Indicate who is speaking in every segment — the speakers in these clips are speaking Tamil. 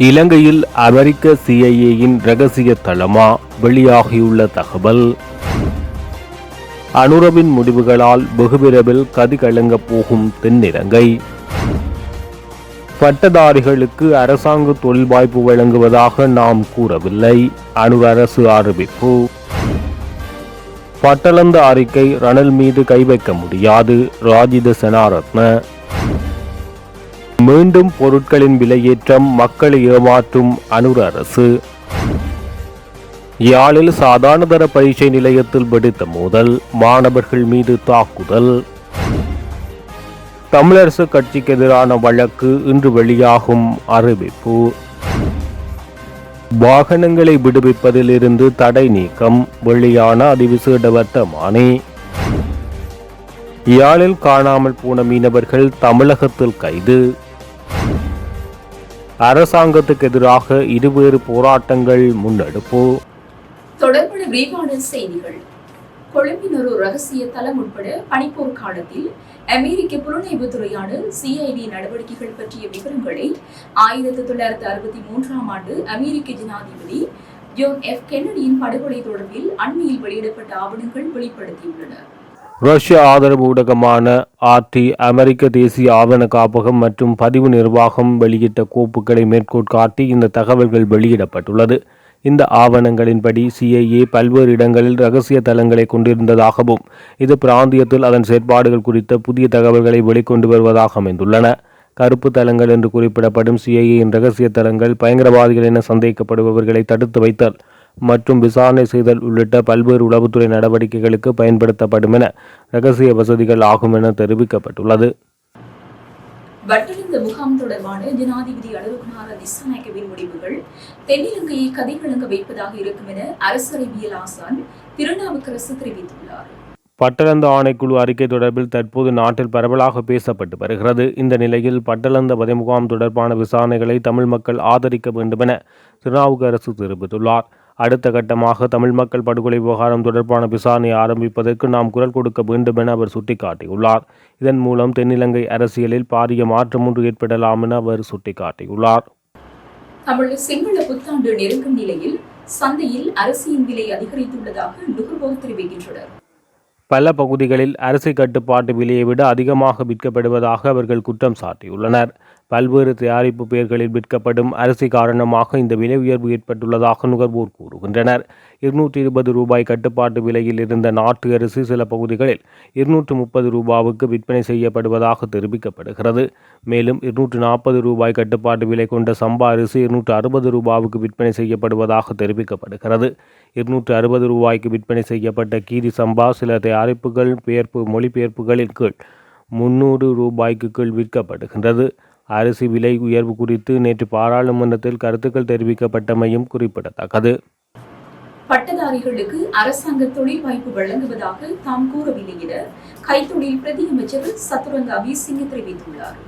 Speaker 1: இலங்கையில் அமெரிக்க சிஐஏயின் ரகசிய தளமா வெளியாகியுள்ள தகவல். அனுரவின் முடிவுகளால் வெகுவிரைவில் கதிகலங்கப் போகும் தென்னிலங்கை. பட்டதாரிகளுக்கு அரசாங்க தொழில் வாய்ப்பு வழங்குவதாக நாம் கூறவில்லை அணு அரசு அறிவிப்பு. பட்டளந்த அறிக்கை ரணில் மீது கை வைக்க முடியாது ராஜித செனாரத்ன. மீண்டும் பொருட்களின் விலையேற்றம் மக்களை ஏமாற்றும் அனுர் அரசு. யாழில் சாதாரணதர பரீட்சை நிலையத்தில் வெடித்த மோதல் மாணவர்கள் மீது தாக்குதல். தமிழரசு கட்சிக்கு எதிரான வழக்கு இன்று வெளியாகும் அறிவிப்பு. வாகனங்களை விடுவிப்பதில் இருந்து தடை நீக்கம் வெளியான அதிவிசேட வர்த்தமானி. யாழில் காணாமல் போன மீனவர்கள் தமிழகத்தில் கைது. அரசாங்கத்துக்கு எதிராக இருவேறு போராட்டங்கள் முன்னெடுப்பு.
Speaker 2: தொடர்பான விரிவான செய்திகள். கொழும்பின் ஒரு ரகசிய தளம் உட்பட பணிப்போர் காலத்தில் அமெரிக்க புலனாய்வுத்துறையான சிஐடி நடவடிக்கைகள் பற்றிய விவரங்களை ஆயிரத்தி தொள்ளாயிரத்தி அறுபத்தி மூன்றாம் ஆண்டு அமெரிக்க ஜனாதிபதி ஜோன் எஃப் கென்னடியின் படுகொலை தொடர்பில் அண்மையில் வெளியிடப்பட்ட ஆவணங்கள் வெளிப்படுத்தியுள்ளன.
Speaker 1: ரஷ்ய ஆதரவு ஊடகமான ஆர்டி அமெரிக்க தேசிய ஆவண காப்பகம் மற்றும் பதிவு நிர்வாகம் வெளியிட்ட கோப்புகளை மேற்கோள் காட்டி இந்த தகவல்கள் வெளியிடப்பட்டுள்ளது. இந்த ஆவணங்களின்படி சிஐஏ பல்வேறு இடங்களில் ரகசிய தளங்களை கொண்டிருந்ததாகவும் இது பிராந்தியத்தில் அதன் செயற்பாடுகள் குறித்த புதிய தகவல்களை வெளிக்கொண்டு வருவதாக அமைந்துள்ளன. கருப்பு தளங்கள் என்று குறிப்பிடப்படும் சிஐஏயின் ரகசிய தளங்கள் பயங்கரவாதிகள் என சந்தேகிக்கப்படுபவர்களை தடுத்து வைத்தல் மற்றும் விசாரணை செய்தல் உள்ளிட்ட பல்வேறு உளவுத்துறை நடவடிக்கைகளுக்கு பயன்படுத்தப்படும் என ரகசிய வசதிகள் ஆகும் என தெரிவிக்கப்பட்டுள்ளது.
Speaker 2: வட்டெழுந்த முகாம் தொடர்பான ஜனாதிபதி அலுவலகுமார திசாநாயக்கவின் முடிவுகள் தென்னிலங்கையை கதைகலங்க வைப்பதாக இருக்கும் என அரசறிவியல் ஆசான் திருநாவுக்கரசு தெரிவித்துள்ளார்.
Speaker 1: பட்டளந்த ஆணைக்குழு அறிக்கை தொடர்பில் தற்போது நாட்டில் பரவலாக பேசப்பட்டு வருகிறது. இந்த நிலையில் பட்டளந்த வதை முகாம் தொடர்பான விசாரணைகளை தமிழ் மக்கள் ஆதரிக்க வேண்டுமென திருநாவுக்கரசு தெரிவித்துள்ளார். அடுத்த கட்டமாக தமிழ் மக்கள் படுகொலை விவகாரம் தொடர்பான விசாரணையை ஆரம்பிப்பதற்கு நாம் குரல் கொடுக்க வேண்டும் என அவர் சுட்டிக்காட்டியுள்ளார். இதன் மூலம் தென்னிலங்கை அரசியலில் பாரிய மாற்றம் ஒன்று ஏற்படலாம் என அவர் சுட்டிக்காட்டியுள்ளார்.
Speaker 2: தமிழ் சிங்கள புத்தாண்டு நெருங்கும் நிலையில் சந்தையில் அரிசியின் விலை அதிகரித்துள்ளதாக நுகர்வோர் தெரிவிக்கின்றனர்.
Speaker 1: பல பகுதிகளில் அரிசி கட்டுப்பாட்டு விலையை விட அதிகமாக விற்கப்படுவதாக அவர்கள் குற்றம் சாட்டியுள்ளனர். பல்வேறு தயாரிப்பு பெயர்களில் விற்கப்படும் அரிசி காரணமாக இந்த விலை உயர்வு ஏற்பட்டுள்ளதாக நுகர்வோர் கூறுகின்றனர். இருநூற்றி இருபது ரூபாய் கட்டுப்பாட்டு விலையில் இருந்த நாட்டு அரிசி சில பகுதிகளில் இருநூற்று முப்பது ரூபாவுக்கு விற்பனை செய்யப்படுவதாக தெரிவிக்கப்படுகிறது. மேலும் இருநூற்று நாற்பது ரூபாய் கட்டுப்பாட்டு விலை கொண்ட சம்பா அரிசி இருநூற்று அறுபது ரூபாவுக்கு விற்பனை செய்யப்படுவதாக தெரிவிக்கப்படுகிறது. இருநூற்று அறுபது ரூபாய்க்கு விற்பனை செய்யப்பட்ட கீரி சம்பா சில தயாரிப்புகள் பெயர்ப்பு மொழிபெயர்ப்புகளின் கீழ் முன்னூறு ரூபாய்க்கு கீழ் விற்கப்படுகின்றது. அரிசி விலை உயர்வு குறித்து நேற்று பாராளுமன்றத்தில் கருத்துக்கள் தெரிவிக்கப்பட்டமையும் குறிப்பிடத்தக்கது.
Speaker 2: பட்டதாரிகளுக்கு அரசாங்க தொழில் வாய்ப்பு வழங்குவதாக தாம் கூறவில்லை என கைத்தொழில் பிரதி அமைச்சர் சத்துரங்க அபிசிங்க தெரிவித்துள்ளார்.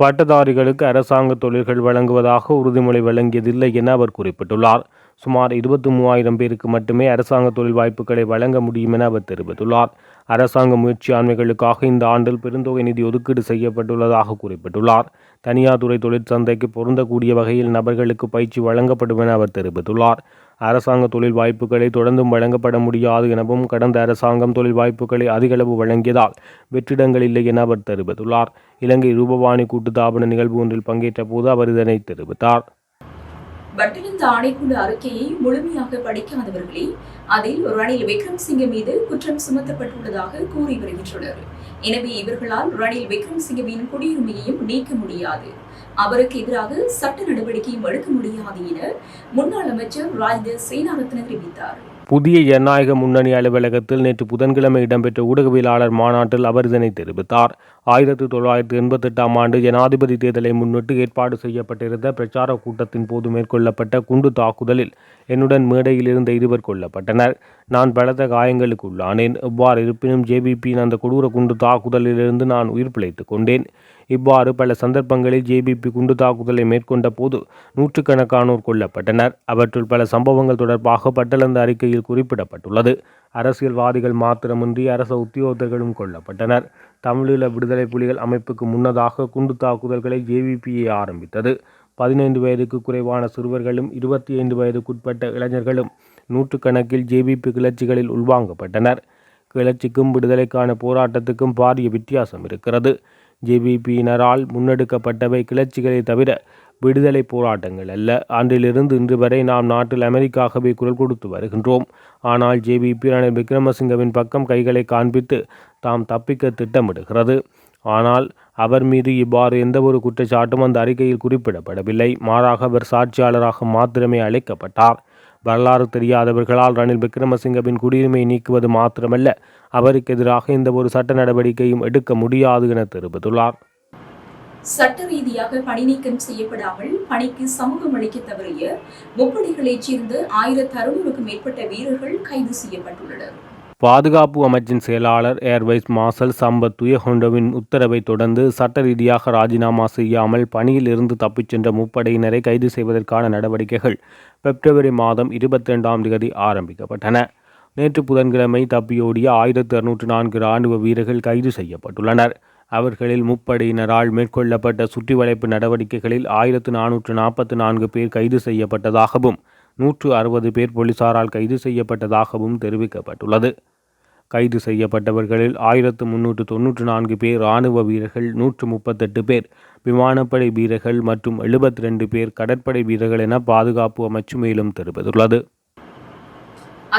Speaker 1: பட்டதாரிகளுக்கு அரசாங்க தொழில்கள் வழங்குவதாக உறுதிமொழி வழங்கியதில்லை என அவர் குறிப்பிட்டுள்ளார். சுமார் இருபத்தி மூவாயிரம் பேருக்கு மட்டுமே அரசாங்க தொழில் வாய்ப்புகளை வழங்க முடியும் என அவர் தெரிவித்துள்ளார். அரசாங்க முயற்சியாண்மைகளுக்காக இந்த ஆண்டில் பெருந்தொகை நிதி ஒதுக்கீடு செய்யப்பட்டுள்ளதாக குறிப்பிட்டுள்ளார். தனியார் துறை தொழிற்சந்தைக்கு பொருந்தக்கூடிய வகையில் நபர்களுக்கு பயிற்சி வழங்கப்படும் என அவர் தெரிவித்துள்ளார். அரசாங்க தொழில் வாய்ப்புகளை தொடர்ந்தும் வழங்கப்பட முடியாது எனவும் கடந்த அரசாங்கம் தொழில் வாய்ப்புகளை அதிகளவு வழங்கியதால் வெற்றிடங்கள் இல்லை என அவர் தெரிவித்துள்ளார். இலங்கை ரூபவாணி கூட்டுத்தாபன நிகழ்வு ஒன்றில் பங்கேற்ற போது அவர் இதனை தெரிவித்தார்.
Speaker 2: வட்டிலிந்த ஆணைக்குழு அறிக்கையை முழுமையாக படிக்காதவர்களே அதில் ரணில் விக்ரம்சிங்க மீது குற்றம் சுமத்தப்பட்டுள்ளதாக கூறி வருகின்றனர். எனவே இவர்களால் ரணில் விக்ரம்சிங்கவின் குடியுரிமையையும் நீக்க முடியாது. அவருக்கு எதிராக சட்ட நடவடிக்கையும் எடுக்க முடியாது என முன்னாள் அமைச்சர் ராஜ்த சேனாரத்ன தெரிவித்தார்.
Speaker 1: புதிய ஜனநாயக முன்னணி அலுவலகத்தில் நேற்று புதன்கிழமை இடம்பெற்ற ஊடகவியலாளர் மாநாட்டில் அவர் இதனை தெரிவித்தார். ஆயிரத்தி தொள்ளாயிரத்தி எண்பத்தெட்டாம் ஆண்டு ஜனாதிபதி தேர்தலை முன்னிட்டு ஏற்பாடு செய்யப்பட்டிருந்த பிரச்சார கூட்டத்தின் போது மேற்கொள்ளப்பட்ட குண்டு தாக்குதலில் என்னுடன் மேடையில் இருந்த இருவர் கொல்லப்பட்டனர். நான் பலத்த காயங்களுக்கு உள்ளானேன் இவ்வாறு இருப்பினும் ஜேபிபியின் அந்த கொடூர குண்டு தாக்குதலிலிருந்து நான் உயிர் பிழைத்துக் கொண்டேன். இவ்வாறு பல சந்தர்ப்பங்களில் ஜேபிபி குண்டு தாக்குதலை மேற்கொண்ட போது நூற்றுக்கணக்கானோர் கொல்லப்பட்டனர். அவற்றுள் பல சம்பவங்கள் தொடர்பாக பட்டலந்த அறிக்கையில் குறிப்பிடப்பட்டுள்ளது. அரசியல்வாதிகள் மாத்திரமின்றி அரச உத்தியோகத்தர்களும் கொல்லப்பட்டனர். தமிழீழ விடுதலை புலிகள் அமைப்புக்கு முன்னதாக குண்டு தாக்குதல்களை ஜேவிபியை ஆரம்பித்தது. பதினைந்து வயதுக்கு குறைவான சிறுவர்களும் இருபத்தி ஐந்து வயதுக்குட்பட்ட இளைஞர்களும் நூற்றுக்கணக்கில் ஜேபிபி கிளர்ச்சிகளில் உள்வாங்கப்பட்டனர். கிளர்ச்சிக்கும் விடுதலைக்கான போராட்டத்துக்கும் பாரிய வித்தியாசம் இருக்கிறது. ஜேபிபியினரால் முன்னெடுக்கப்பட்டவை கிளர்ச்சிகளை தவிர விடுதலை போராட்டங்கள் அல்ல. அன்றிலிருந்து இன்று வரை நாம் நாட்டில் அமெரிக்காகவே குரல் கொடுத்து வருகின்றோம். ஆனால் ஜேபிபி ரணில் விக்ரமசிங்கவின் பக்கம் கைகளை காண்பித்து தாம் தப்பிக்க திட்டமிடுகிறது. ஆனால் அவர் மீது இவ்வாறு எந்தவொரு குற்றச்சாட்டும் அந்த அறிக்கையில் குறிப்பிடப்படவில்லை. மாறாக அவர் சாட்சியாளராக மாத்திரமே அழைக்கப்பட்டார். வரலாறு தெரியாதவர்களால் ரணில் விக்ரமசிங்கவின் குடியுரிமை நீக்குவது மாத்திரமல்ல அவருக்கு எதிராக எந்த ஒரு சட்ட நடவடிக்கையும் எடுக்க முடியாது என தெரிவித்துள்ளார்.
Speaker 2: சட்ட ரீதியாக பணி நீக்கம் செய்யப்படாமல் பணிக்கு சமூகம் அளிக்க தவறிய முப்படைகளைச் சேர்ந்த ஆயிரத்து அறுநூறுக்கும் மேற்பட்ட வீரர்கள் கைது செய்யப்பட்டுள்ளனர்.
Speaker 1: பாதுகாப்பு அமைச்சின் செயலாளர் ஏர்வைஸ் மார்ஷல் சம்பத் துயகொண்டவின் உத்தரவை தொடர்ந்து சட்ட ரீதியாக ராஜினாமா செய்யாமல் பணியில் இருந்து தப்பிச் சென்ற முப்படையினரை கைது செய்வதற்கான நடவடிக்கைகள் பிப்ரவரி மாதம் இருபத்தி ரெண்டாம் தேதி ஆரம்பிக்கப்பட்டன. நேற்று புதன்கிழமை தப்பியோடிய ஆயிரத்து அறுநூற்று நான்கு இராணுவ வீரர்கள் கைது செய்யப்பட்டுள்ளனர். அவர்களில் முப்படையினரால் மேற்கொள்ளப்பட்ட சுற்றிவளைப்பு நடவடிக்கைகளில் ஆயிரத்து நானூற்று நாற்பத்தி நான்கு பேர் கைது செய்யப்பட்டதாகவும் நூற்று அறுபது பேர் போலீசாரால் கைது செய்யப்பட்டதாகவும் தெரிவிக்கப்பட்டுள்ளது. கைது செய்யப்பட்டவர்களில் ஆயிரத்து முன்னூற்று தொன்னூற்று நான்கு பேர் இராணுவ வீரர்கள் நூற்று முப்பத்தெட்டு பேர் விமானப்படை வீரர்கள் மற்றும் எழுபத்தி ரெண்டு பேர் கடற்படை வீரர்கள் என பாதுகாப்பு அமைச்சு மேலும் தெரிவித்துள்ளது.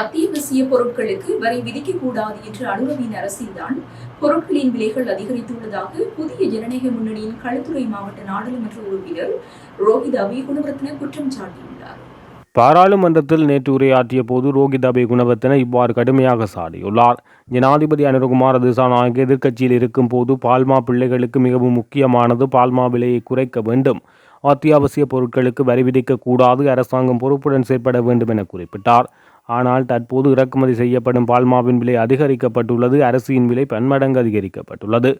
Speaker 2: அத்தியாவசிய பொருட்களுக்கு வரி விதிக்கக்கூடாது என்று அனுரவின் அரசில்தான் பொருட்களின் விலைகள் அதிகரித்துள்ளதாக புதிய ஜனநாயக முன்னணியின் களுத்துறை மாவட்ட நாடாளுமன்ற உறுப்பினர் ரோஹித் அபி குணவர்த்தன குற்றம் சாட்டியுள்ளார்.
Speaker 1: பாராளுமன்றத்தில் நேற்று உரையாற்றிய போது ரோகிதபே குணவர்த்தன இவ்வாறு கடுமையாக சாடியுள்ளார். ஜனாதிபதி அனுரகுமார் திசாநாயக எதிர்க்கட்சியில் இருக்கும் போது பால்மா பிள்ளைகளுக்கு மிகவும் முக்கியமானது பால்மா விலையை குறைக்க வேண்டும். அத்தியாவசிய பொருட்களுக்கு வரி விதிக்கக்கூடாது அரசாங்கம் பொறுப்புடன் செயற்பட வேண்டும் என குறிப்பிட்டார். ஆனால் தற்போது இறக்குமதி செய்யப்படும் பால்மாவின் விலை அதிகரிக்கப்பட்டுள்ளது அரிசியின் விலை பன்மடங்கு அதிகரிக்கப்பட்டுள்ளது.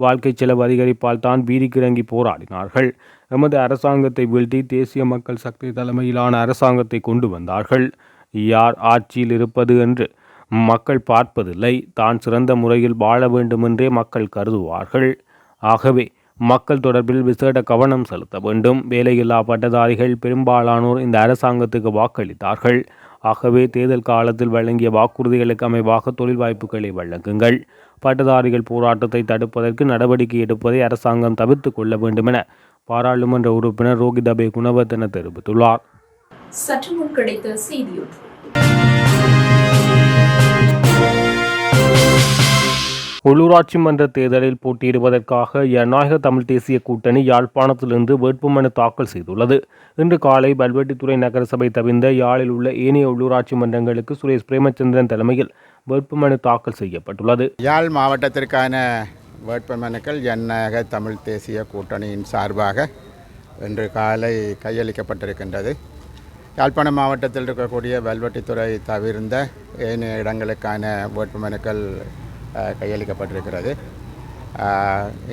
Speaker 1: வாழ்க்கை செலவு அதிகரிப்பால் தான் வீதிக்கிறங்கி போராடினார்கள். எமது அரசாங்கத்தை வீழ்த்தி தேசிய மக்கள் சக்தி தலைமையிலான அரசாங்கத்தை கொண்டு வந்தார்கள். யார் ஆட்சியில் இருப்பது என்று மக்கள் பார்ப்பதில்லை. தான் சிறந்த முறையில் வாழ வேண்டுமென்றே மக்கள் கருதுவார்கள். ஆகவே மக்கள் தொடர்பில் விசேட கவனம் செலுத்த வேண்டும். வேலையில்லா பட்டதாரிகள் பெரும்பாலானோர் இந்த அரசாங்கத்துக்கு வாக்களித்தார்கள். ஆகவே தேர்தல் காலத்தில் வழங்கிய வாக்குறுதிகளுக்கு அமைவாக தொழில் வாய்ப்புகளை வழங்குங்கள். பட்டதாரிகள் போராட்டத்தை தடுப்பதற்கு நடவடிக்கை எடுப்பதை அரசாங்கம் தவிர்த்து கொள்ள வேண்டுமென பாராளுமன்ற உறுப்பினர் ரோகிதபே குணவர்த்தன தெரிவித்துள்ளார்.
Speaker 2: சற்று முன் கிடைத்த செய்தியொன்று.
Speaker 1: உள்ளூராட்சி மன்ற தேர்தலில் போட்டியிடுவதற்காக ஜனநாயக தமிழ் தேசிய கூட்டணி யாழ்ப்பாணத்திலிருந்து வேட்புமனு தாக்கல் செய்துள்ளது. இன்று காலை பல்வெட்டித்துறை நகரசபை தவிர்ந்த யாழில் உள்ள ஏனைய உள்ளூராட்சி மன்றங்களுக்கு சுரேஷ் பிரேமச்சந்திரன் தலைமையில் வேட்புமனு தாக்கல் செய்யப்பட்டுள்ளது.
Speaker 3: யாழ் மாவட்டத்திற்கான வேட்புமனுக்கள் ஜனநாயக தமிழ் தேசிய கூட்டணியின் சார்பாக இன்று காலை கையளிக்கப்பட்டிருக்கின்றது. யாழ்ப்பாணம் மாவட்டத்தில் இருக்கக்கூடிய வல்வெட்டித்துறை தவிர்ந்த ஏனைய இடங்களுக்கான வேட்புமனுக்கள் கையளிக்கப்பட்டிருக்கிறது.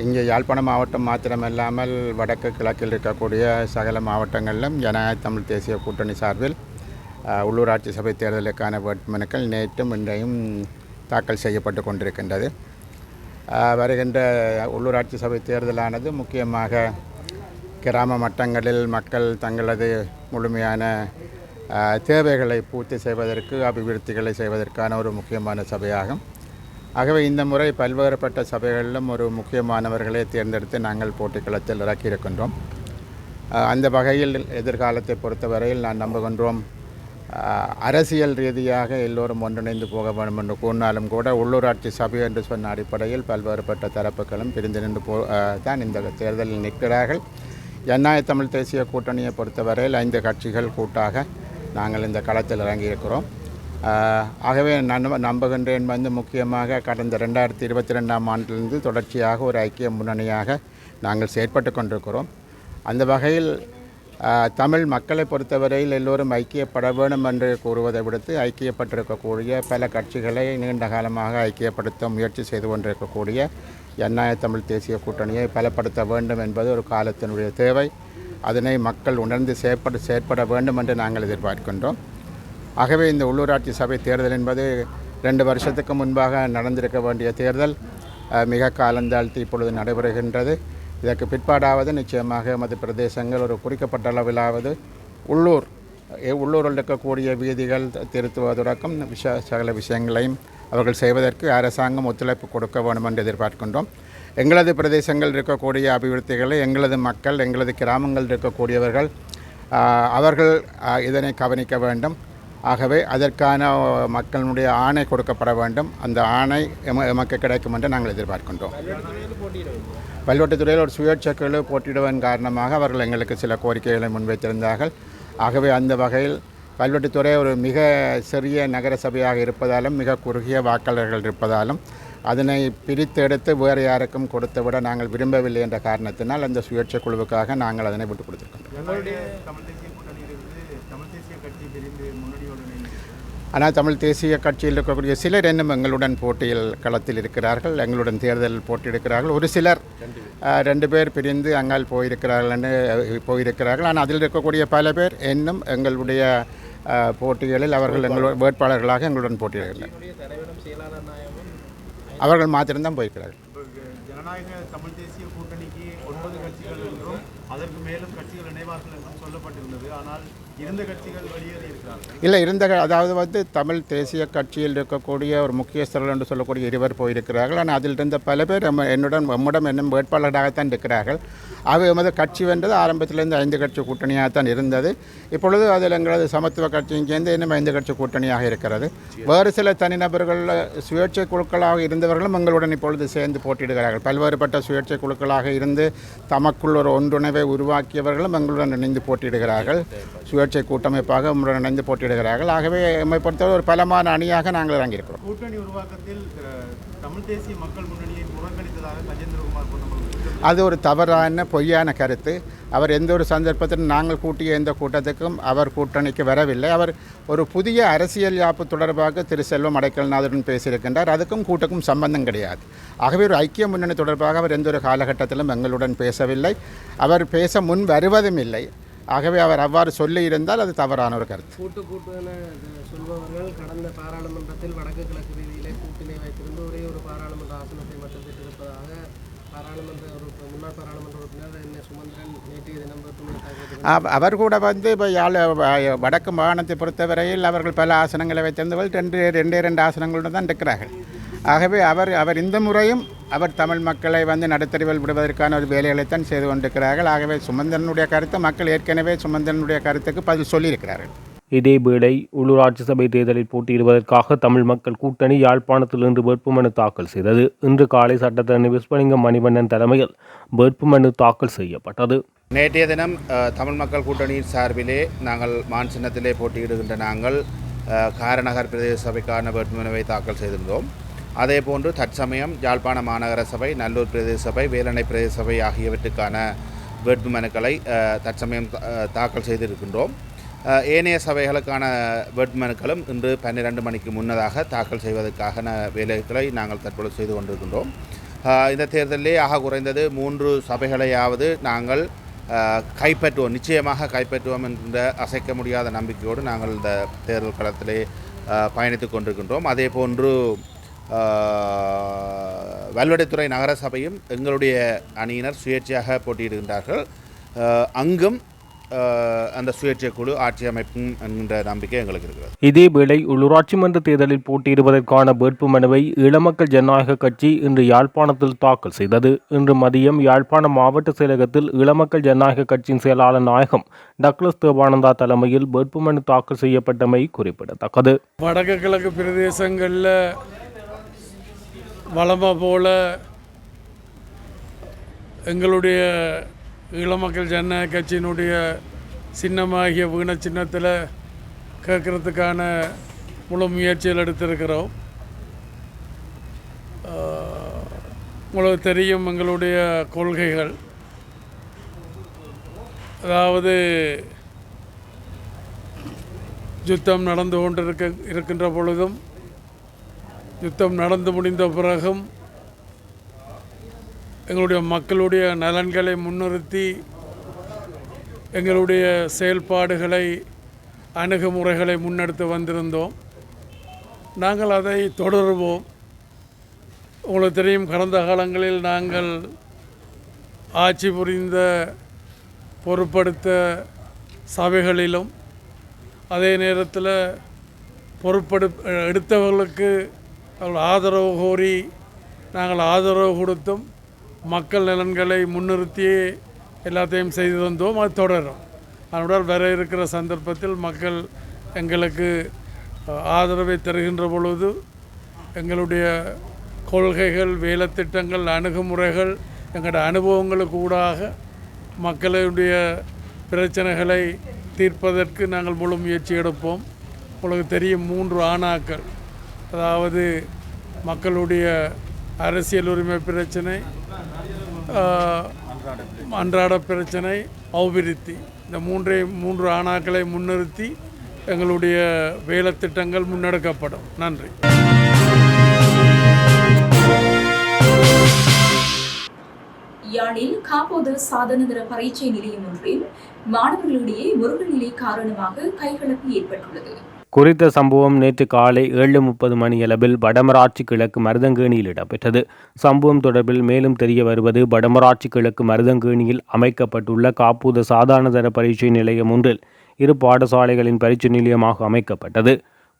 Speaker 3: இங்கே யாழ்ப்பாணம் மாவட்டம் மாத்திரமல்லாமல் வடக்கு கிழக்கில் இருக்கக்கூடிய சகல மாவட்டங்களிலும் ஜனநாயக தமிழ் தேசிய கூட்டணி சார்பில் உள்ளூராட்சி சபை தேர்தலுக்கான வேட்புமனுக்கள் நேற்றும் இன்றையும் தாக்கல் செய்யப்பட்டு கொண்டிருக்கின்றது. வருகின்ற உள்ளூராட்சி சபை தேர்தலானது முக்கியமாக கிராம மட்டங்களில் மக்கள் தங்களது முழுமையான தேவைகளை பூர்த்தி செய்வதற்கு அபிவிருத்திகளை செய்வதற்கான ஒரு முக்கியமான சபையாகும். ஆகவே இந்த முறை பல்வேறுபட்ட சபைகளிலும் ஒரு முக்கியமானவர்களை தேர்ந்தெடுத்து நாங்கள் போட்டிக்களத்தில் இறக்கியிருக்கின்றோம். அந்த வகையில் எதிர்காலத்தை பொறுத்தவரையில் நான் நம்புகின்றோம் அரசியல் ரீதியாக எல்லோரும் ஒன்றிணைந்து போக வேண்டும் என்று கூறினாலும் கூட உள்ளூராட்சி சபை என்று சொன்ன அடிப்படையில் பல்வேறுபட்ட தரப்புகளும் பிரிந்து நின்று போ தான் இந்த தேர்தலில் நிற்கிறார்கள். ஜனநாயக தமிழ் தேசிய கூட்டணியை பொறுத்தவரையில் ஐந்து கட்சிகள் கூட்டாக நாங்கள் இந்த களத்தில் இறங்கியிருக்கிறோம். ஆகவே நான் நம்புகின்றேன் வந்து முக்கியமாக கடந்த ரெண்டாயிரத்தி இருபத்தி ரெண்டாம் ஆண்டிலிருந்து தொடர்ச்சியாக ஒரு ஐக்கிய முன்னணியாக நாங்கள் செயற்பட்டு கொண்டிருக்கிறோம். அந்த வகையில் தமிழ் மக்களை பொறுத்தவரையில் எல்லோரும் ஐக்கியப்பட வேண்டும் என்று கூறுவதை விடுத்து ஐக்கியப்பட்டிருக்கக்கூடிய பல கட்சிகளை நீண்ட காலமாக ஐக்கியப்படுத்த முயற்சி செய்து கொண்டிருக்கக்கூடிய எண்ணாய தமிழ் தேசிய கூட்டணியை பலப்படுத்த வேண்டும் என்பது ஒரு காலத்தினுடைய தேவை. அதனை மக்கள் உணர்ந்து செயற்பட செயற்பட வேண்டும் என்று நாங்கள் எதிர்பார்க்கின்றோம். ஆகவே இந்த உள்ளூராட்சி சபை தேர்தல் என்பது ரெண்டு வருஷத்துக்கு முன்பாக நடந்திருக்க வேண்டிய தேர்தல். மிக காலந்தாழ்த்தி இப்பொழுது நடைபெறுகின்றது. இதற்கு பிற்பாடாவது நிச்சயமாக எமது பிரதேசங்கள் ஒரு குறிக்கப்பட்ட அளவிலாவது உள்ளூர் உள்ளூரில் இருக்கக்கூடிய வீதிகள் திருத்துவதற்கும் விஷ சகல விஷயங்களையும் அவர்கள் செய்வதற்கு அரசாங்கம் ஒத்துழைப்பு கொடுக்க வேண்டும் என்று எதிர்பார்க்கின்றோம். எங்களது பிரதேசங்கள் இருக்கக்கூடிய அபிவிருத்திகளை எங்களது மக்கள் எங்களது கிராமங்கள் இருக்கக்கூடியவர்கள் அவர்கள் இதனை கவனிக்க வேண்டும். ஆகவே அதற்கான மக்களுடைய ஆணை கொடுக்கப்பட வேண்டும். அந்த ஆணை எம எமக்கு கிடைக்கும் என்று நாங்கள் எதிர்பார்க்கின்றோம். பல்வேட்டுத்துறையில் ஒரு சுயேட்சை குழு போட்டியிடுவதன் காரணமாக அவர்கள் எங்களுக்கு சில கோரிக்கைகளை முன்வைத்திருந்தார்கள். ஆகவே அந்த வகையில் பல்வெட்டுத்துறை ஒரு மிக சிறிய நகர சபையாக இருப்பதாலும் மிக குறுகிய வாக்காளர்கள் இருப்பதாலும் அதனை பிரித்து எடுத்து வேறு யாருக்கும் கொடுத்து விட நாங்கள் விரும்பவில்லை என்ற காரணத்தினால் அந்த சுயேட்சை குழுவுக்காக நாங்கள் அதனை விட்டுக் கொடுத்திருக்கின்றோம்
Speaker 4: எங்களுடைய தமிழ் தேசிய கூட்டணியிலிருந்து தமிழ் தேசிய கட்சி பிரிந்து முன்னணியோடு இணைந்து
Speaker 3: ஆனால் தமிழ் தேசிய கட்சியில் இருக்கக்கூடிய சிலர் இன்னும் எங்களுடன் போட்டியில் களத்தில் இருக்கிறார்கள் எங்களுடன் தேர்தலில் போட்டியிடுக்கிறார்கள். ஒரு சிலர் ரெண்டு பேர் பிரிந்து அங்கால் போயிருக்கிறார்கள் என்று அஹ், போயிருக்கிறார்கள். ஆனால் அதில் இருக்கக்கூடிய பல பேர் இன்னும் எங்களுடைய போட்டிகளில் அவர்கள் எங்களோட வேட்பாளர்களாக எங்களுடன் போட்டியிடவில்லை அவர்கள் மாத்திரம்தான் போயிருக்கிறார்கள்.
Speaker 4: இப்போ ஜனநாயக தமிழ் தேசிய கூட்டணிக்கு ஒன்பது கட்சிகள் என்றும் அதற்கு மேலும் கட்சிகள் இணைவார்கள் என்றும் சொல்லப்பட்டிருந்தது. ஆனால் இருந்த கட்சிகள் வெளியேறி
Speaker 3: இல்லை இருந்த அதாவது வந்து தமிழ் தேசிய கட்சியில் இருக்கக்கூடிய ஒரு முக்கியஸ்தர்கள் என்று சொல்லக்கூடிய இருவர் போயிருக்கிறார்கள். ஆனால் அதில் இருந்த பல பேர் என்னுடன் நம்முடன் என்னும் வேட்பாளராகத்தான் இருக்கிறார்கள். அவை எமது கட்சி வென்றது ஆரம்பத்திலிருந்து ஐந்து கட்சி கூட்டணியாகத்தான் இருந்தது. இப்பொழுது அதில் எங்களது சமத்துவ கட்சியும் சேர்ந்து இன்னும் ஐந்து கட்சி கூட்டணியாக இருக்கிறது. வேறு சில தனிநபர்கள் சுயேட்சை குழுக்களாக இருந்தவர்களும் எங்களுடன் இப்பொழுது சேர்ந்து போட்டியிடுகிறார்கள். பல்வேறுபட்ட சுயேட்சை குழுக்களாக இருந்து தமக்குள் ஒரு ஒன்றுணைவை உருவாக்கியவர்களும் எங்களுடன் இணைந்து போட்டியிடுகிறார்கள். சுயேட்சை கூட்டமைப்பாக உங்களுடன் இணைந்து போட்டியிடுகிறார்கள். ஆகவே எம்மை பொறுத்தவரை ஒரு பலமான அணியாக நாங்கள் இறங்கியிருக்கிறோம்.
Speaker 4: கூட்டணி உருவாக்கத்தில் தமிழ் தேசிய மக்கள் முன்னணியை புறக்கணித்ததாக கஜேந்திரகுமார்
Speaker 3: அது ஒரு தவறான பொய்யான கருத்து. அவர் எந்த ஒரு சந்தர்ப்பத்திலும் நாங்கள் கூட்டிய எந்த கூட்டத்துக்கும் அவர் கூட்டணிக்கு வரவில்லை. அவர் ஒரு புதிய அரசியல் யாப்பு தொடர்பாக திரு செல்வம் அடைக்கல்நாதருடன் பேசியிருக்கின்றார். அதுக்கும் கூட்டக்கும் சம்பந்தம் கிடையாது. ஆகவே ஒரு ஐக்கிய முன்னணி தொடர்பாக அவர் எந்த ஒரு காலகட்டத்திலும் எங்களுடன் பேசவில்லை. அவர் பேச முன் வருவதும் இல்லை. ஆகவே அவர் அவ்வாறு சொல்லி இருந்தால் அது தவறான ஒரு கருத்து.
Speaker 5: கூட்டு கூட்டு என சொல்பவர்கள் கடந்த பாராளுமன்றத்தில் வடக்கு கிழக்கு ரீதியிலே கூட்டினை வைத்திருந்து ஒரே ஒரு பாராளுமன்ற ஆசனத்தை மட்டும் பெற்றிருப்பதாக பாராளுமன்ற முன்னாள் பாராளுமன்ற உறுப்பினர் என். எஸ். சுமந்திரன் நேற்றைய தினம்
Speaker 3: அவர் கூட வந்து இப்போ யாழ் வடக்கு மாகாணத்தை பொறுத்தவரையில் அவர்கள் பல ஆசனங்களை வைத்திருந்தவர்கள் ரெண்டு ரெண்டே ரெண்டு ஆசனங்களுடன் தான் இருக்கிறார்கள். ஆகவே அவர் அவர் இந்த முறையும் அவர் தமிழ் மக்களை வந்து நடுத்தறிவில் விடுவதற்கான ஒரு வேலைகளைத்தான் செய்து கொண்டிருக்கிறார்கள். ஆகவே சுமந்திரனுடைய கருத்து மக்கள் ஏற்கனவே சுமந்திரனுடைய கருத்துக்கு பதில் சொல்லியிருக்கிறார்கள்.
Speaker 1: இதேவேளை உள்ளூராட்சி சபை தேர்தலில் போட்டியிடுவதற்காக தமிழ் மக்கள் கூட்டணி யாழ்ப்பாணத்தில் இன்று வேட்புமனு தாக்கல் செய்தது. இன்று காலை சட்டத்தரணி விஸ்வலிங்கம் மணிவண்ணன் தலைமையில் வேட்புமனு தாக்கல் செய்யப்பட்டது.
Speaker 6: நேற்றைய தினம் தமிழ் மக்கள் கூட்டணியின் சார்பிலே நாங்கள் மான் சின்னத்திலே போட்டியிடுகின்ற நாங்கள் காரநகர் பிரதேச சபைக்கான வேட்புமனுவை தாக்கல் செய்திருந்தோம். அதேபோன்று தற்சமயம் யாழ்ப்பாண மாநகர சபை நல்லூர் பிரதேச சபை வேலணை பிரதேச சபை ஆகியவற்றுக்கான வேட்புமனுக்களை தற்சமயம் தாக்கல் செய்திருக்கின்றோம். ஏனைய சபைகளுக்கான வேட்புமனுக்களும் இன்று பன்னிரண்டு மணிக்கு முன்னதாக தாக்கல் செய்வதற்கான வேலைகளை நாங்கள் தற்பொழுது செய்து கொண்டிருக்கின்றோம். இந்த தேர்தலிலே ஆக குறைந்தது மூன்று சபைகளையாவது நாங்கள் கைப்பற்றுவோம். நிச்சயமாக கைப்பற்றுவோம் என்ற அசைக்க முடியாத நம்பிக்கையோடு நாங்கள் இந்த தேர்தல் களத்திலே பயணித்து கொண்டிருக்கின்றோம். அதே போன்று வல்வடைத்துறை நகர சபையும் எங்களுடைய அணியினர் சுயேட்சையாக போட்டியிடுகின்றார்கள். அங்கும் அந்த சுயேட்சை குழு ஆட்சி அமைப்பும் என்கின்ற நம்பிக்கை எங்களுக்கு இருக்கிறது.
Speaker 1: இதேவேளை உள்ளூராட்சி மன்ற தேர்தலில் போட்டியிடுவதற்கான வேட்புமனுவை ஈழமக்கள் ஜனநாயக கட்சி இன்று யாழ்ப்பாணத்தில் தாக்கல் செய்தது. இன்று மதியம் யாழ்ப்பாணம் மாவட்ட செயலகத்தில் ஈழமக்கள் ஜனநாயக கட்சியின் செயலாளர் நாயகம் டக்ளஸ் தேவானந்தா தலைமையில் வேட்புமனு தாக்கல் செய்யப்பட்டமை குறிப்பிடத்தக்கது.
Speaker 7: வடக்கு கிழக்கு பிரதேசங்களில் வளமை போல எங்களுடைய இளமக்கள் ஜனநாயக கட்சியினுடைய சின்னமாகிய வீண சின்னத்தில் கேட்குறதுக்கான முழு முயற்சிகள் எடுத்திருக்கிறோம். உங்களுக்கு தெரியும் எங்களுடைய கொள்கைகள். அதாவது யுத்தம் நடந்து கொண்டிருக்க இருக்கின்ற பொழுதும் யுத்தம் நடந்து முடிந்த பிறகும் எங்களுடைய மக்களுடைய நலன்களை முன்னிறுத்தி எங்களுடைய செயல்பாடுகளை அணுகுமுறைகளை முன்னெடுத்து வந்திருந்தோம். நாங்கள் அதை தொடருவோம். உங்களுக்கு தெரியும் கடந்த காலங்களில் நாங்கள் ஆட்சி புரிந்த பொறுப்படுத்த சபைகளிலும் அதே நேரத்தில் பொறுப்பெடு எடுத்தவர்களுக்கு அவர்கள் ஆதரவு கோரி நாங்கள் ஆதரவு கொடுத்தும் மக்கள் நலன்களை முன்னிறுத்தி எல்லாத்தையும் செய்து வந்தோம் அது தொடரும். அதனுடன் வர இருக்கிற சந்தர்ப்பத்தில் மக்கள் எங்களுக்கு ஆதரவை தருகின்ற பொழுது எங்களுடைய கொள்கைகள் வேலைத்திட்டங்கள் அணுகுமுறைகள் எங்களுடைய அனுபவங்களுக்கு ஊடாக மக்களுடைய பிரச்சனைகளை தீர்ப்பதற்கு நாங்கள் முழு முயற்சி எடுப்போம். உங்களுக்கு தெரியும் மூன்று ஆணாக்கள். அதாவது மக்களுடைய அரசியல் உரிமை பிரச்சனை அன்றாட பிரச்சனை அபிவிருத்தி. இந்த மூன்றை மூன்று ஆணாக்களை முன்னிறுத்தி எங்களுடைய வேலைத்திட்டங்கள் முன்னெடுக்கப்படும். நன்றி.
Speaker 2: யாழில் காப்போது சாதனதர பரீட்சை நிலையம் ஒன்றில் மாணவர்களிடையே முருகல் நிலை காரணமாக கைகலப்பு ஏற்பட்டுள்ளது.
Speaker 1: குறித்த சம்பவம் நேற்று காலை ஏழு முப்பது மணியளவில் வடமராட்சி கிழக்கு மருதங்கேணியில் இடம்பெற்றது சம்பவம் தொடர்பில் மேலும் தெரிய வருவது வடமராட்சி கிழக்கு மருதங்கேணியில் அமைக்கப்பட்டுள்ள காப்பூத சாதாரணதர பரீட்சை நிலையம் ஒன்றில் இரு பாடசாலைகளின் பரீட்சை நிலையமாக அமைக்கப்பட்டது.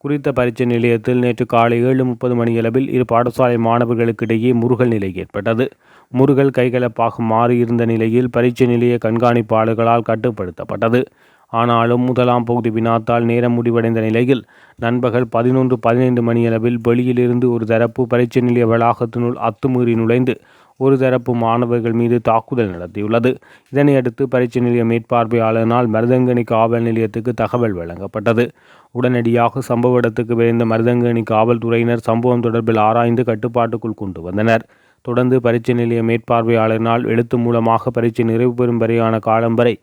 Speaker 1: குறித்த பரீட்சை நிலையத்தில் நேற்று காலை ஏழு முப்பது மணியளவில் இரு பாடசாலை மாணவர்களுக்கிடையே முருகல் நிலை ஏற்பட்டது. முருகல் கைகலப்பாக மாறியிருந்த நிலையில் பரீட்சை நிலைய கண்காணிப்பாளர்களால் கட்டுப்படுத்தப்பட்டது. ஆனாலும் முதலாம் பகுதி வினாத்தால் நேரம் முடிவடைந்த நிலையில் நண்பகல் பதினொன்று பதினைந்து மணியளவில் வெளியிலிருந்து ஒரு தரப்பு பரீட்சை நிலைய வளாகத்தினுள் அத்துமீறி நுழைந்து ஒரு தரப்பு மாணவர்கள் மீது தாக்குதல் நடத்தியுள்ளது. இதனையடுத்து பரீட்சை நிலைய மேற்பார்வையாளரினால் மருதங்கனி காவல் நிலையத்துக்கு தகவல் வழங்கப்பட்டது. உடனடியாக சம்பவ இடத்துக்கு விரைந்த மருதங்கனி காவல்துறையினர் சம்பவம் தொடர்பில் ஆராய்ந்து கட்டுப்பாட்டுக்குள் கொண்டு வந்தனர். தொடர்ந்து பரீட்சை நிலைய மேற்பார்வையாளரினால் எழுத்து மூலமாக பரீட்சை நிறைவு பெறும் வரையான காலம் வரை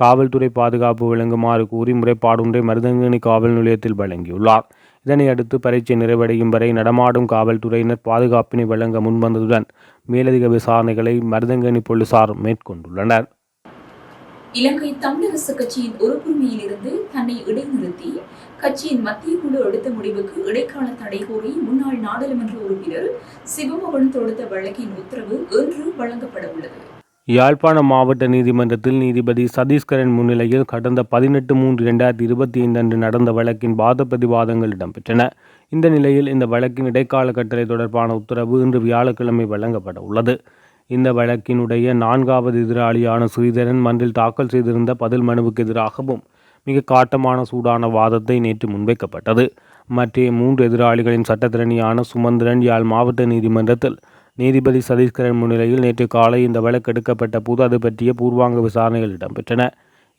Speaker 1: காவல்துறை பாதுகாப்பு விளங்குமாறு கூறி முறைப்பாடொன்றை மருதங்கனி காவல் நிலையத்தில் வழங்கியுள்ளார். இதனையடுத்து பரீட்சை நிறைவடையும் வரை நடமாடும் காவல்துறையினர் பாதுகாப்பினை வழங்க முன்வந்ததுடன் மேலதிக விசாரணைகளை மருதங்கனி போலீசார் மேற்கொண்டுள்ளனர்.
Speaker 2: இலங்கை தமிழரசு கட்சியின் உறுப்புரிமையிலிருந்து தன்னை இடைநிறுத்தி கட்சியின் மத்திய குழு எடுத்த முடிவுக்கு இடைக்கால தடை கோரி முன்னாள் நாடாளுமன்ற உறுப்பினர் சிவமோகன் தொடுத்த வழக்கின் உத்தரவு இன்று வழங்கப்பட உள்ளது.
Speaker 1: யாழ்ப்பாணம் மாவட்ட நீதிமன்றத்தில் நீதிபதி சதீஸ்கரன் முன்னிலையில் கடந்த பதினெட்டு மூன்று இரண்டாயிரத்தி இருபத்தி ஐந்து அன்று நடந்த வழக்கின் வாத பிரதிவாதங்கள் இடம்பெற்றன. இந்த நிலையில் இந்த வழக்கின் இடைக்கால கட்டளை தொடர்பான உத்தரவு இன்று வியாழக்கிழமை வழங்கப்பட உள்ளது. இந்த வழக்கினுடைய நான்காவது எதிராளியான ஸ்ரீதரன் மன்றில் தாக்கல் செய்திருந்த பதில் மனுவுக்கு எதிராகவும் மிக காட்டமான சூடான வாதத்தை நேற்று முன்வைக்கப்பட்டது. மற்ற மூன்று எதிராளிகளின் சட்டத்திறனியான சுமந்திரன் யாழ் மாவட்ட நீதிமன்றத்தில் நீதிபதி சதீஸ்கரன் முன்னிலையில் நேற்று காலை இந்த வழக்கு எடுக்கப்பட்ட போது அது பற்றிய பூர்வாங்க விசாரணைகள் இடம்பெற்றன.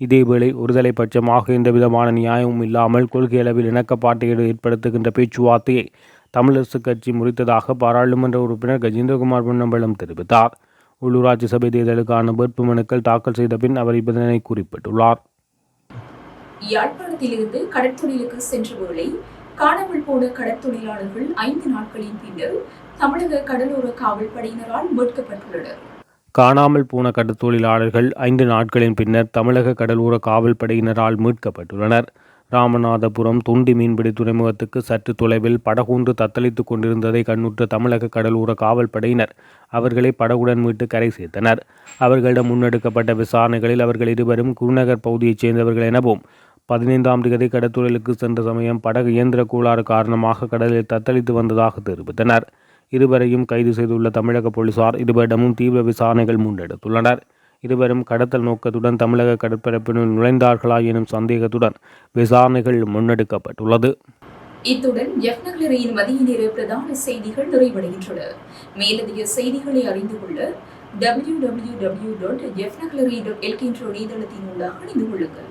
Speaker 1: இதேவேளை ஒருதலை பட்சமாக எந்தவிதமான நியாயமும் இல்லாமல் கொள்கை அளவில் இணக்கப்பாட்டை ஏற்படுத்துகின்ற பேச்சுவார்த்தையை தமிழரசு கட்சி முறித்ததாக பாராளுமன்ற உறுப்பினர் கஜேந்திரகுமார் பொன்னம்பலம் தெரிவித்தார். உள்ளூராட்சி சபை தேர்தலுக்கான வேட்புமனுக்கள் தாக்கல் செய்த பின் அவர் இதனை குறிப்பிட்டுள்ளார்.
Speaker 2: யாழ்ப்பாணத்திலிருந்து கடற்தொழிலுக்கு சென்ற வேளை காணாமல் போன கடற்தொழிலாளர்கள் ஐந்து நாட்களின் பின்னர் தமிழக கடலோர காவல்படையினரால் மீட்கப்பட்டுள்ளனர்.
Speaker 1: காணாமல் போன கடற்தொழிலாளர்கள் ஐந்து நாட்களின் பின்னர் தமிழக கடலோர காவல் படையினரால் மீட்கப்பட்டுள்ளனர். ராமநாதபுரம் துண்டி மீன்பிடி துறைமுகத்துக்கு சற்று தொலைவில் படகொன்று தத்தளித்துக் கொண்டிருந்ததை கண்ணுற்ற தமிழக கடலோர காவல் படையினர் அவர்களை படகுடன் மீட்டு கரை சேர்த்தனர். அவர்களிடம் முன்னெடுக்கப்பட்ட விசாரணைகளில் அவர்கள் இருவரும் குருநகர் பகுதியைச் சேர்ந்தவர்கள் எனவும் பதினைந்தாம் தேதி கடற்தொழிலுக்கு சென்ற சமயம் படகு இயந்திர கோளாறு காரணமாக கடலில் தத்தளித்து வந்ததாக தெரிவித்தனர். இருவரையும் கைது செய்துள்ள தமிழக போலீசார் இருவரிடமும் தீவிர விசாரணைகள் முன்னெடுத்துள்ளனர். இருவரும் கடத்தல் நோக்கத்துடன் தமிழக கடற்பரப்பினுள் நுழைந்தார்களா எனும் சந்தேகத்துடன் விசாரணைகள் முன்னெடுக்கப்பட்டுள்ளது.
Speaker 2: இத்துடன் ஜெஃப்நகரின் மதிய நேர பிரதான செய்திகள் நிறைவடைகின்றன. மேலதிக செய்திகளை அறிந்து கொள்ள W W W dot Jaffnagari dot எல்கின்ற இணையதளத்தின் ஊடாக இணைந்து கொள்ளுங்கள்